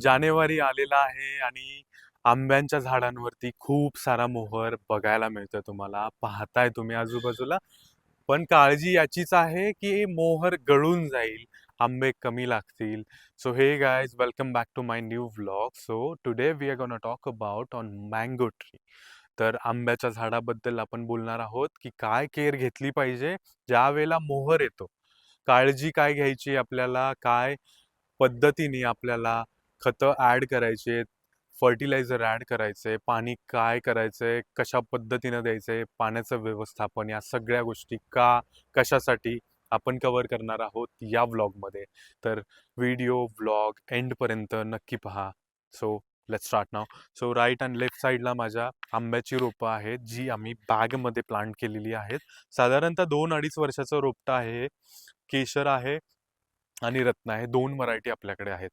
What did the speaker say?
जानेवारी आलेला आहे आणि आंब्यांच्या झाडांवरती खूप सारा मोहर बघायला मिळतोय तुम्हाला. पाहताय तुम्ही आजूबाजूला. पण काळजी याचीच आहे की मोहर गळून जाईल आंबे कमी लागतील. सो हे guys welcome back to my new vlog so today we are gonna talk about on mango tree तर आंब्याच्या झाडाबद्दल आपण बोलणार आहोत की काय केअर घेतली पाहिजे ज्या वेळेला मोहर येतो. काळजी काय घ्यायची आपल्याला? काय पद्धतीने आपल्याला खतं ॲड करायचे फर्टिलायझर ॲड करायचे पाणी काय करायचंय कशा पद्धतीनं द्यायचंय पाण्याचं व्यवस्थापन या सगळ्या गोष्टी का कशासाठी आपण कवर करणार आहोत या व्लॉगमध्ये तर व्हिडिओ व्लॉग एंडपर्यंत नक्की पहा. So let start now so right and left साईडला माझ्या आंब्याची रोपं आहेत जी आम्ही बॅगमध्ये प्लांट केलेली आहेत. साधारणतः दोन अडीच वर्षाचं रोपटं आहे केशर आहे आणि रत्न आहे. दोन व्हरायटी आपल्याकडे आहेत.